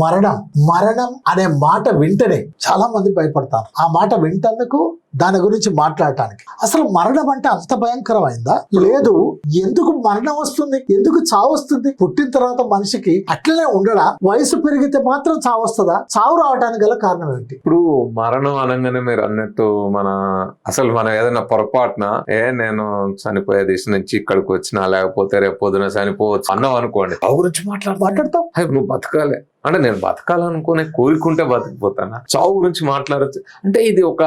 మరణం మరణం అనే మాట వింటనే చాలా మంది భయపడతారు. ఆ మాట వింటందుకు దాని గురించి మాట్లాడటానికి. అసలు మరణం అంటే అంత భయంకరమైందా? లేదు. ఎందుకు మరణం వస్తుంది? ఎందుకు చావు వస్తుంది? పుట్టిన తర్వాత మనిషికి అట్లనే ఉండడా? వయసు పెరిగితే మాత్రం చావు వస్తుందా? చావు రావడానికి గల కారణం ఏంటి? ఇప్పుడు మరణం అనగానే మీరు అన్నట్టు మన అసలు మనం ఏదైనా పొరపాటున ఏ నేను చనిపోయే దిశ నుంచి ఇక్కడికి వచ్చినా లేకపోతే రేపు పొద్దున చనిపోవచ్చు అన్నావు అనుకోండి. గురించి మాట్లాడు మాట్లాడతాం నువ్వు బతకాలి. అంటే నేను బతకాలనుకునే కోరుకుంటే బతికిపోతానా? చావు గురించి మాట్లాడచ్చు. అంటే ఇది ఒక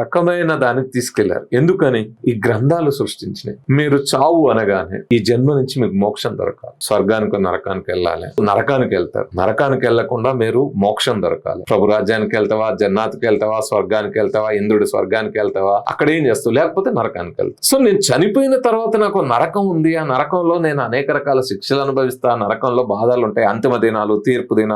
రకమైన దానికి తీసుకెళ్ళారు. ఎందుకని? ఈ గ్రంథాలు సృష్టించినాయి. మీరు చావు అనగానే ఈ జన్మ నుంచి మీకు మోక్షం దొరకాలి. స్వర్గానికి నరకానికి వెళ్ళాలి. నరకానికి వెళ్తారు. నరకానికి వెళ్ళకుండా మీరు మోక్షం దొరకాలి. ప్రభు రాజ్యానికి వెళ్తావా? జన్నాత్కి వెళ్తావా? స్వర్గానికి వెళ్తావా? ఇంద్రుడి స్వర్గానికి వెళ్తావా? అక్కడ ఏం చేస్తావు? లేకపోతే నరకానికి వెళ్తావు. సో నేను చనిపోయిన తర్వాత నాకు నరకం ఉంది. ఆ నరకంలో నేను అనేక రకాల శిక్షలు అనుభవిస్తా. నరకంలో బాధలు ఉంటాయి అంతిమ దినాలు తీర్పు దినాలు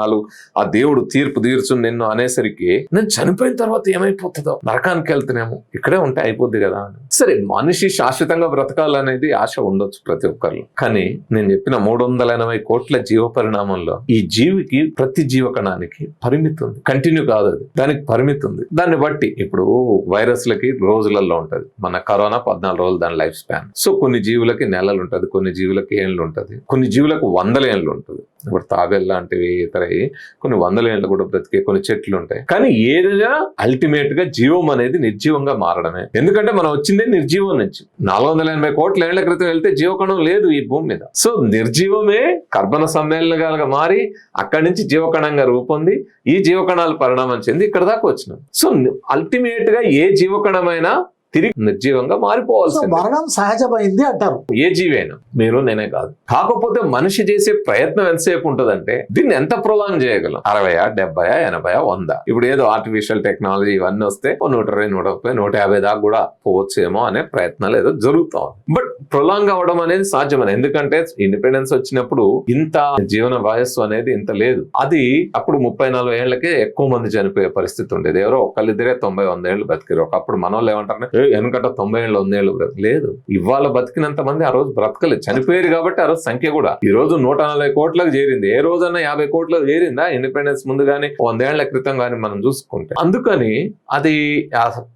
ఆ దేవుడు తీర్పు తీర్చు నిన్ను అనేసరికి నేను చనిపోయిన తర్వాత ఏమైపోతుందో. నరకానికి వెళ్తున్నాము ఇక్కడే ఉంటే అయిపోద్ది కదా అని. సరే మనిషి శాశ్వతంగా బ్రతకాలనేది ఆశ ఉండొచ్చు ప్రతి ఒక్కరిలో. కానీ నేను చెప్పిన మూడు వందల ఎనభై కోట్ల జీవ పరిణామంలో ఈ జీవికి ప్రతి జీవకణానికి పరిమితి ఉంది కంటిన్యూ కాదు అది. దానికి పరిమితి ఉంది దాన్ని బట్టి ఇప్పుడు వైరస్లకి రోజులలో ఉంటది. మన కరోనా పద్నాలుగు రోజులు దాని లైఫ్ స్పాన్. సో కొన్ని జీవులకి నెలలు ఉంటది కొన్ని జీవులకి ఏళ్ళు ఉంటది కొన్ని జీవులకు వందల ఏళ్ళు ఉంటుంది ఇప్పుడు తాబేలు లాంటివి ఇతరవి కొన్ని వందల ఏళ్ళు కూడా బ్రతికే కొన్ని చెట్లు ఉంటాయి. కానీ ఏదైనా అల్టిమేట్గా జీవం అనేది నిర్జీవంగా మారడమే. ఎందుకంటే మనం వచ్చిందే నిర్జీవం నుంచి. నాలుగు వందల ఎనభై కోట్ల ఏళ్ళ క్రితం వెళ్తే జీవకణం లేదు ఈ భూమి మీద. సో నిర్జీవమే కర్బన సమ్మేళనగా మారి అక్కడి నుంచి జీవకణంగా రూపొంది ఈ జీవకణాలు పరిణామం చెంది ఇక్కడ దాకా వచ్చినాం. సో అల్టిమేట్గా ఏ జీవకణమైనా తిరిగి నిర్జీవంగా సో మారిపోవాల్సింది మరణం సహజమైంది అంటారు. ఏ జీవైనా? మీరు నేనే కాదు. కాకపోతే మనిషి చేసే ప్రయత్నం ఎంతసేపు ఉంటదంటే దీన్ని ఎంత ప్రొలాంగ్ చేయగలం? అరవయా డెబ్బయా ఎనభయా వంద? ఇప్పుడు ఏదో ఆర్టిఫిషియల్ టెక్నాలజీ ఇవన్నీ వస్తే నూట ఇరవై నూట ముప్పై నూట యాభై దాకా కూడా పోవచ్చేమో అనే ప్రయత్నాలు ఏదో జరుగుతా బట్ ప్రొలాంగ్ అవ్వడం అనేది సాధ్యమైన? ఎందుకంటే ఇండిపెండెన్స్ వచ్చినప్పుడు ఇంత జీవన వయస్సు అనేది ఇంత లేదు. అది అప్పుడు ముప్పై నలభై ఏళ్ళకే ఎక్కువ మంది చనిపోయే పరిస్థితి ఉండేది. ఎవరో ఒకళ్ళిద్దరే తొంభై వంద ఏళ్ళు బతికారు ఒకప్పుడు మనోళ్ళు ఏమంటారు? "ఏ, వెనకట తొంభై ఏళ్ళు వంద ఏళ్ళు లేదు. ఇవాళ బతికినంత మంది ఆ రోజు బ్రతకలేదు. చనిపోయారు కాబట్టి ఆ రోజు సంఖ్య కూడా. ఈ రోజు నూట నలభై కోట్లకు చేరింది. ఏ రోజన్నా యాభై కోట్లకు చేరిందా? ఇండిపెండెన్స్ ముందు కానీ వందేళ్ళ క్రితం కానీ మనం చూసుకుంటే. అందుకని అది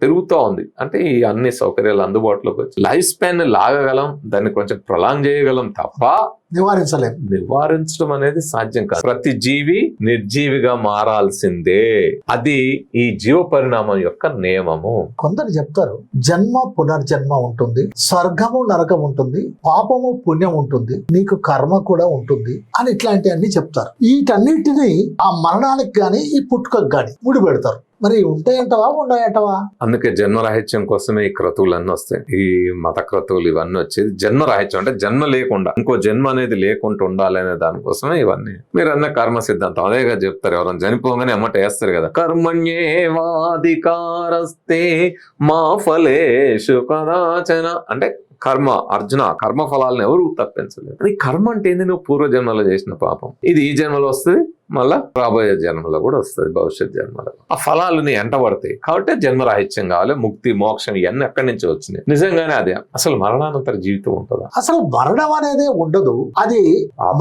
పెరుగుతూ ఉంది. అంటే ఈ అన్ని సౌకర్యాలు అందుబాటులోకి వచ్చి లైఫ్ స్పాన్ లాగగలం దాన్ని కొంచెం ప్రొలాంగ్ చేయగలం తప్ప నివారించలేం. నివారించడం అనేది సాధ్యం కాదు. ప్రతి జీవి నిర్జీవిగా మారాల్సిందే. అది ఈ జీవ పరిణామం యొక్క నియమము. కొందరు చెప్తారు జన్మ పునర్జన్మ ఉంటుంది స్వర్గము నరకం ఉంటుంది పాపము పుణ్యం ఉంటుంది నీకు కర్మ కూడా ఉంటుంది అని ఇట్లాంటివన్నీ చెప్తారు. వీటన్నిటిని ఆ మరణానికి గాని ఈ పుట్టుకకు గాని ముడి పెడతారు మరి ఉంటాయంటవా ఉండయంటవా అందుకే జన్మరాహిత్యం కోసమే ఈ క్రతువులన్నీ వస్తాయి. ఈ మత క్రతువులు ఇవన్నీ వచ్చేది జన్మరాహిత్యం అంటే జన్మ లేకుండా. ఇంకో జన్మ అనేది లేకుండా ఉండాలి అనే దానికోసమే ఇవన్నీ. మీరు అన్న కర్మ సిద్ధాంతం అదేగా చెప్తారు. ఎవరైనా చనిపోగానే అమ్మట వేస్తారు కదా. కర్మణ్యేవాధికారస్తే మా ఫలేషు కదాచన. అంటే కర్మ అర్జున కర్మ ఫలాలను ఎవరు తప్పించలేదు. అది కర్మ అంటే ఏంది? నువ్వు పూర్వ జన్మలో చేసిన పాపం. ఇది ఈ జన్మలో వస్తుంది మళ్ళా రాబోయే జన్మలో కూడా వస్తుంది భవిష్యత్ జన్మలో. ఆ ఫలాలని ఎంటబడతాయి పడతాయి. కాబట్టి జన్మరాహిత్యం కావాలి ముక్తి మోక్షం ఇవన్నీ ఎక్కడి నుంచి వచ్చినాయి? నిజంగానే అదే. అసలు మరణానంతర జీవితం ఉంటుందా? అసలు మరణం అనేదే ఉండదు. అది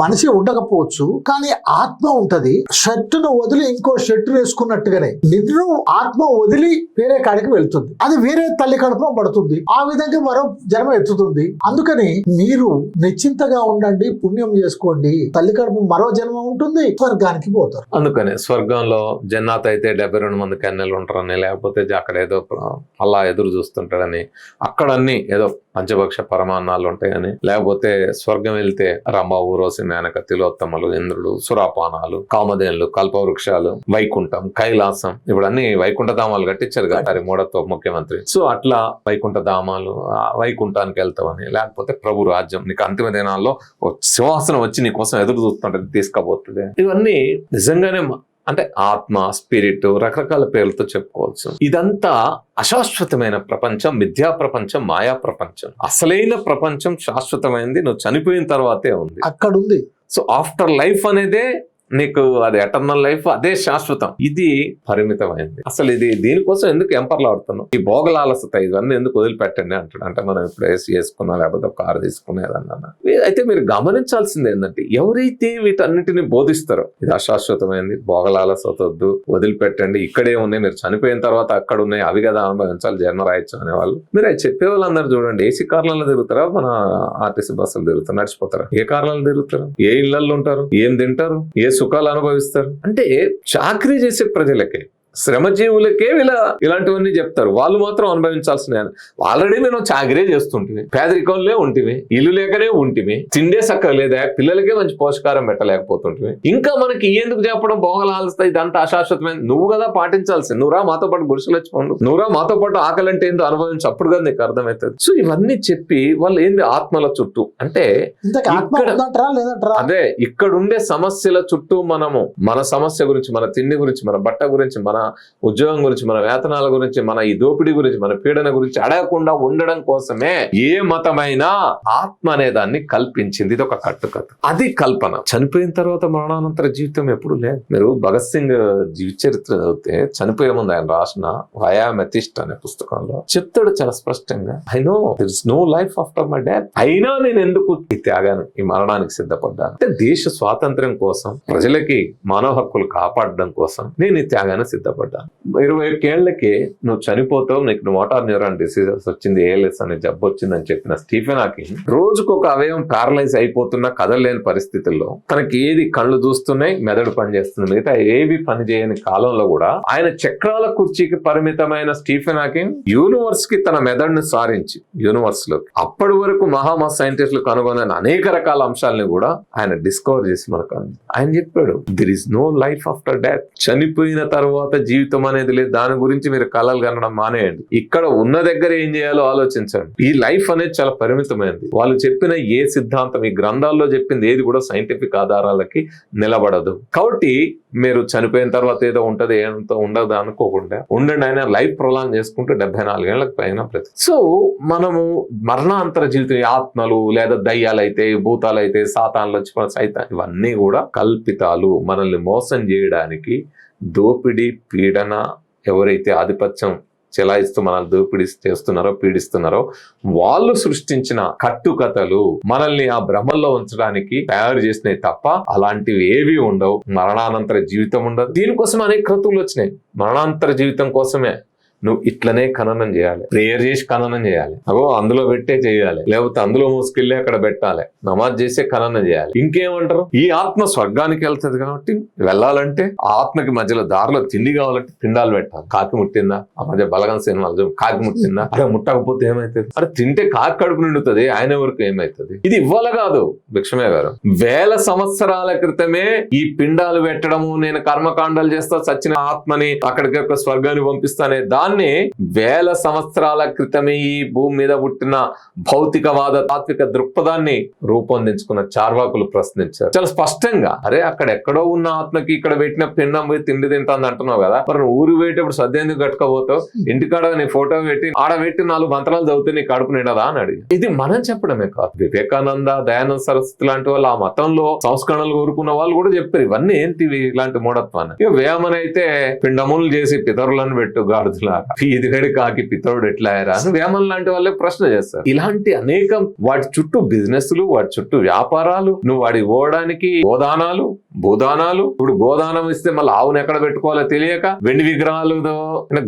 మనిషి ఉండకపోవచ్చు కానీ ఆత్మ ఉంటది. షర్టును వదిలి ఇంకో షర్టు వేసుకున్నట్టుగానే నిన్ను ఆత్మ వదిలి వేరే కాడికి వెళ్తుంది. అది వేరే తల్లి కడుపులో పడుతుంది. ఆ విధంగా మరో జన్మ ఎత్తుతుంది. అందుకని మీరు నిశ్చింతగా ఉండండి పుణ్యం చేసుకోండి. తల్లి కడుపు మరో జన్మ ఉంటుంది స్వర్గానికి పోతారు. అందుకనే స్వర్గంలో జన్నాత్ అయితే డెబ్బై రెండు మంది కన్యలు ఉంటారని లేకపోతే అక్కడ ఏదో అలా ఎదురు చూస్తుంటాడని అక్కడ అన్ని ఏదో పంచభక్ష పరమాన్నాలు ఉంటాయని లేకపోతే స్వర్గం వెళ్తే రంభ ఊరోసి మేనక తిలోత్తమలు ఇంద్రుడు సురాపానాలు కామధేనులు కల్పవృక్షాలు వైకుంఠం కైలాసం ఇప్పుడు అన్ని వైకుంఠ ధామాలు కట్టించారు కదా మరి మూడత్వ ముఖ్యమంత్రి. సో అట్లా వైకుంఠ ధామాలు వైకుంఠానికి వెళ్తావని లేకపోతే ప్రభు రాజ్యం నీకు అంతిమ దినాల్లో సింహాసనం వచ్చి నీ కోసం ఎదురు చూస్తుంటే తీసుకపోతుంది ఇవన్నీ నిజంగానే అంటే ఆత్మ స్పిరిట్ రకరకాల పేర్లతో చెప్పుకోవచ్చు ఇదంతా అశాశ్వతమైన ప్రపంచం మిథ్యా ప్రపంచం మాయా ప్రపంచం. అసలైన ప్రపంచం శాశ్వతమైనది నువ్వు చనిపోయిన తర్వాతే ఉంది. అక్కడ ఉంది సో ఆఫ్టర్ లైఫ్ అనేదే నీకు అది ఎటర్నల్ లైఫ్ అదే శాశ్వతం. ఇది పరిమితమైంది. అసలు ఇది దీనికోసం ఎందుకు ఎంపర్లు ఆడుతున్నాం ఈ భోగలాలసత ఇవన్నీ ఎందుకు వదిలిపెట్టండి అంటాడు అంటే మనం ఇప్పుడు ఏసీ వేసుకున్నా లేకపోతే కారు తీసుకునేదన్నా. అయితే మీరు గమనించాల్సింది ఏంటంటే ఎవరైతే వీటన్నిటిని బోధిస్తారో ఇది అశాశ్వతమైంది భోగలాలసత వద్దు వదిలిపెట్టండి ఇక్కడే ఉన్నాయి మీరు చనిపోయిన తర్వాత అక్కడ ఉన్నాయి అవి కదా అనుభవించాలి జన్మ రాయొచ్చు అనేవాళ్ళు. మీరు అది చెప్పే వాళ్ళందరూ చూడండి ఏసీ కార్లలో తిరుగుతారా? మన ఆర్టీసీ బస్సులు తిరుగుతారు? నడిచిపోతారా? ఏ కార్లలో తిరుగుతారు? ఏ ఇళ్ళలో ఉంటారు? ఏం తింటారు? ఏ సుఖాలు అనుభవిస్తారు. అంటే చాకరీ చేసే ప్రజలకే శ్రమజీవులకే ఇలా ఇలాంటివన్నీ చెప్తారు. వాళ్ళు మాత్రం అనుభవించాల్సిన ఆల్రెడీ మేము చాకరీ చేస్తుంటివి పేదరికంలో ఉంటివి ఇల్లు లేకనే ఉంటివి తిండే సక్క లేదా. పిల్లలకే మంచి పోషకారం పెట్టలేకపోతుంటివి ఇంకా మనకి ఎందుకు చెప్పడం బోగలాల్స్తాయి ఇదంతా అశాశ్వతమైన నువ్వు కదా పాటించాల్సింది. నువ్వురా మాతో పాటు గుడిసెలు వచ్చి నువ్వురా మాతో పాటు ఆకలి అంటే ఏందో అనుభవించి. అప్పుడు కదా నీకు అర్థమవుతుంది. సో ఇవన్నీ చెప్పి వాళ్ళు ఏంది ఆత్మల చుట్టూ? అంటే అదే ఇక్కడ ఉండే సమస్యల చుట్టూ మనము మన సమస్య గురించి మన తిండి గురించి మన బట్ట గురించి మన ఉద్యోగం గురించి మన వేతనాల గురించి మన ఈ దోపిడీ గురించి మన పీడన గురించి అడగకుండా ఉండడం కోసమే ఏ మతమైనా ఆత్మ అనే దాన్ని కల్పించింది. ఇది ఒక కట్టుకథ. అది కల్పన. చనిపోయిన తర్వాత మరణానంతర జీవితం ఎప్పుడు లేదు. మీరు భగత్ సింగ్ జీవిత చరిత్ర చదివితే చనిపోయే ముందు ఆయన రాసిన వయా అనే పుస్తకంలో చెప్తాడు చాలా స్పష్టంగా. I know there is no life after my death అయినా నేను ఎందుకు ఈ త్యాగాను ఈ మరణానికి సిద్ధపడ్డాను? అంటే దేశ స్వాతంత్ర్యం కోసం ప్రజలకి మానవ హక్కులు కాపాడడం కోసం నేను ఈ త్యాగాన్ని సిద్ధపడ్డాను ఇరవై ఏళ్ళకి నువ్వు చనిపోతావు నీకు మోటార్ న్యూరాన్ డిసీజెస్ వచ్చింది ఏఎల్ఎస్ అనే జబ్బు వచ్చిందని చెప్పిన స్టీఫెన్ హాకింగ్ రోజుకు ఒక అవయవం పారలైజ్ అయిపోతున్న కదలలేని పరిస్థితుల్లో తనకి ఏది కళ్ళు చూస్తున్నాయి మెదడు పనిచేస్తుంది మిగతా ఏవి పని చేయని కాలంలో కూడా ఆయన చక్రాల కుర్చీకి పరిమితమైన స్టీఫెన్ హాకింగ్ యూనివర్స్కి తన మెదడుని సారించి యూనివర్స్లో అప్పటి వరకు మహామా సైంటిస్టులు కనుగొన్న అనేక రకాల అంశాలని కూడా ఆయన డిస్కవర్ చేసి మనకు ఆయన చెప్పాడు there is no life after death చనిపోయిన తర్వాత జీవితం అనేది లేదు. దాని గురించి మీరు కళలు కనడం మానేయండి. ఇక్కడ ఉన్న దగ్గర ఏం చేయాలో ఆలోచించండి. ఈ లైఫ్ అనేది చాలా పరిమితమైనది వాళ్ళు చెప్పిన ఏ సిద్ధాంతం ఈ గ్రంథాల్లో చెప్పింది ఏది కూడా సైంటిఫిక్ ఆధారాలకి నిలబడదు. కాబట్టి మీరు చనిపోయిన తర్వాత ఏదో ఉంటది ఏంతో ఉండదు అనుకోకుండా ఉండండి ఆయన లైఫ్ ప్రొలాంగ్ చేసుకుంటూ డెబ్బై నాలుగేళ్ళకు పైన ప్రతి సో మనము మరణాంతర జీవితం ఆత్మలు లేదా దయ్యాలైతే భూతాలైతే సాతాన్లు వచ్చిన సైతాన్ ఇవన్నీ కూడా కల్పితాలు మనల్ని మోసం చేయడానికి దోపిడీ పీడన ఎవరైతే ఆధిపత్యం చెలాయిస్తూ మనల్ని దోపిడీ చేస్తున్నారో పీడిస్తున్నారో వాళ్ళు సృష్టించిన కట్టుకథలు మనల్ని ఆ భ్రమల్లో ఉంచడానికి తయారు చేసినవి తప్ప అలాంటివి ఏవి ఉండవు. మరణానంతర జీవితం ఉండదు. దీనికోసం అనేక క్రతువులు వచ్చినాయి. మరణాంతర జీవితం కోసమే నువ్వు ఇట్లనే ఖననం చేయాలి. ప్రేయర్ చేసి ఖననం చేయాలి. అగో అందులో పెట్టే చేయాలి. లేకపోతే అందులో మోసుకెళ్ళి అక్కడ పెట్టాలి. నమాజ్ చేసే ఖననం చేయాలి. ఇంకేమంటారు? ఈ ఆత్మ స్వర్గానికి వెళ్తుంది కాబట్టి వెళ్ళాలంటే ఆత్మకి మధ్యలో దారిలో తిండి కావాలంటే పిండాలు పెట్టాలి. కాకి ముట్టిందా? ఆ మధ్య బలగం సినిమాలు కాకి ముట్టిందా? అరే ముట్టకపోతే ఏమైతుంది? అరే తింటే కాకి కడుపు నిండుతుంది. ఆయన వరకు ఏమైతుంది? ఇది ఇవ్వాల కాదు భిక్షమే గారు. వేల సంవత్సరాల క్రితమే ఈ పిండాలు పెట్టడము నేను కర్మకాండాలు చేస్తా చచ్చిన ఆత్మని అక్కడికి ఒక స్వర్గాన్ని పంపిస్తానే దాన్ని వేల సంవత్సరాల క్రితమే ఈ భూమి మీద పుట్టిన భౌతికవాద తాత్విక దృక్పథాన్ని రూపొందించుకున్న చార్వాకులు ప్రశ్నించారు. చాలా స్పష్టంగా అరే అక్కడ ఎక్కడో ఉన్న ఆత్మకి ఇక్కడ పెట్టిన పిండం పోయి తిండి తింటాంది అంటున్నావు కదా మరి నువ్వు ఊరు పోయేటప్పుడు సద్య ఎందుకు కట్టుకోబోతావు? ఇంటికాడ నీ ఫోటో పెట్టి ఆడ పెట్టి నాలుగు మంత్రాలు చదివితే నీ కడుపు నిండదా అని అడిగి ఇది మనం చెప్పడమే కాదు. వివేకానంద దయానంద సరస్వతి లాంటి వాళ్ళు ఆ మతంలో సంస్కరణలు కోరుకున్న వాళ్ళు కూడా చెప్పారు. ఇవన్నీ ఏంటివి ఇలాంటి మూఢత్వాన్ని? ఇక వేమన అయితే పిండములు చేసి పితరులను పెట్టు గాడుదులాగా ఎదిగడు కాకి పితరుడు ఎట్లా అయ్యారా అని వేమన్ లాంటి వాళ్ళే ప్రశ్న చేస్తారు. ఇలాంటి అనేకం వాటి చుట్టూ బిజినెస్లు వాటి చుట్టూ వ్యాపారాలు నువ్వు వాడి పోవడానికి గోదానాలు భూదానాలు ఇప్పుడు గోదానం ఇస్తే మళ్ళీ ఆవును ఎక్కడ పెట్టుకోవాలో తెలియక వెండి విగ్రహాలు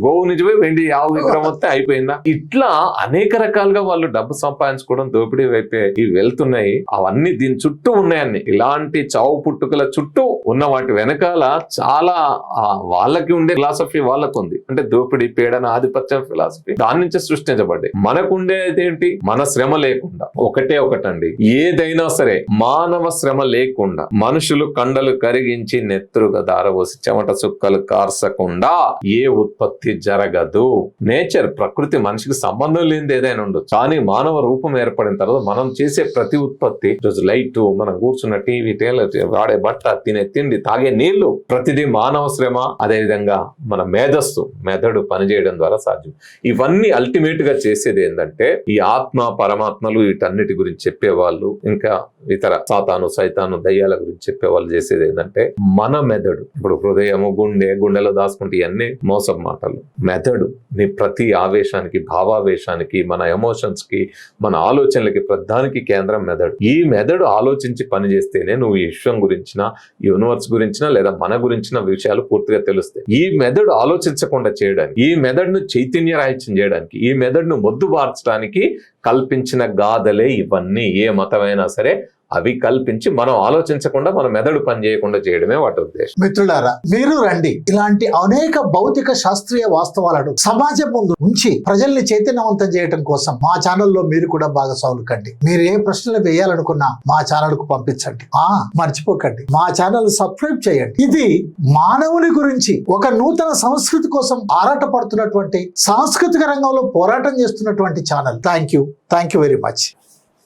గోవు నుంచి పోయి వెండి ఆవు విగ్రహం వస్తే అయిపోయిందా? ఇట్లా అనేక రకాలుగా వాళ్ళు డబ్బు సంపాదించుకోవడం దోపిడీ వైపే ఇవి వెళ్తున్నాయి. అవన్నీ దీని చుట్టూ ఉన్నాయన్ని ఇలాంటి చావు పుట్టుకల చుట్టూ ఉన్న వాటి వెనకాల చాలా వాళ్ళకి ఉండే ఫిలాసఫీ వాళ్ళకు ఉంది. అంటే దోపిడీ పీడన ఆధిపత్యం ఫిలాసఫీ దాని నుంచి సృష్టించబడ్డాయి. మనకు ఉండేది ఏంటి? మన శ్రమ లేకుండా. ఒకటే ఒకటండి. ఏదైనా సరే మానవ శ్రమ లేకుండా మనుషులు కండలు కరిగించి నెత్తురుగా దారపోసి చెమట చుక్కలు కార్చకుండా ఏ ఉత్పత్తి జరగదు. నేచర్ ప్రకృతి మనిషికి సంబంధం లేనిది ఏదైనా ఉండదు కానీ మానవ రూపం ఏర్పడిన తర్వాత మనం చేసే ప్రతి ఉత్పత్తి రోజు లైట్ మనం కూర్చున్న టీవీ టేలర్ వాడే బట్ట తినే తిండి తాగే నీళ్ళు ప్రతిదీ మానవ శ్రమ అదే విధంగా మన మేధస్సు మెదడు పనిచేయడం ద్వారా సాధ్యం. ఇవన్నీ అల్టిమేట్గా చేసేది ఏంటంటే ఈ ఆత్మ పరమాత్మలు వీటన్నిటి గురించి చెప్పేవాళ్ళు ఇంకా ఇతర సాతాను సైతాను దయ్యాల గురించి చెప్పేవాళ్ళు చేసేది ఏంటంటే మన మెదడు ఇప్పుడు హృదయము గుండె గుండెలో దాచుకుంటే ఇవన్నీ మోసం మాటలు. మెదడు నీ ప్రతి ఆవేశానికి భావావేశానికి మన ఎమోషన్స్కి మన ఆలోచనలకి ప్రధానికి కేంద్రం మెదడు. ఈ మెదడు ఆలోచించి పనిచేస్తేనే నువ్వు ఈ విశ్వం గురించిన యూనివర్స్ గురించిన లేదా మన గురించిన విషయాలు పూర్తిగా తెలుస్తాయి. ఈ మెదడు ఆలోచించకుండా చేయడానికి ఈ మెదడును చైతన్య రాహిత్యం చేయడానికి ఈ మెదడును మొద్దుబార్చడానికి కల్పించిన గాథలే ఇవన్నీ. ఏ మతమైనా సరే అవి కల్పించి మనం ఆలోచించకుండా మన మెదడు పని చేయకుండా చేయడమే వాటి ఉద్దేశం. మిత్రులారా మీరు రండి. ఇలాంటి అనేక భౌతిక శాస్త్రీయ వాస్తవాలను సమాజం ముందు ఉంచి ప్రజల్ని చైతన్యవంతం చేయడం కోసం మా ఛానల్లో మీరు కూడా భాగస్వాములు కండి. మీరు ఏ ప్రశ్నలు వేయాలనుకున్నా మా ఛానల్కు పంపించండి. ఆ మర్చిపోకండి. మా ఛానల్ సబ్స్క్రైబ్ చేయండి. ఇది మానవుని గురించి ఒక నూతన సంస్కృతి కోసం ఆరాట పడుతున్నటువంటి సాంస్కృతిక రంగంలో పోరాటం చేస్తున్నటువంటి channel. Thank you. Thank you very much.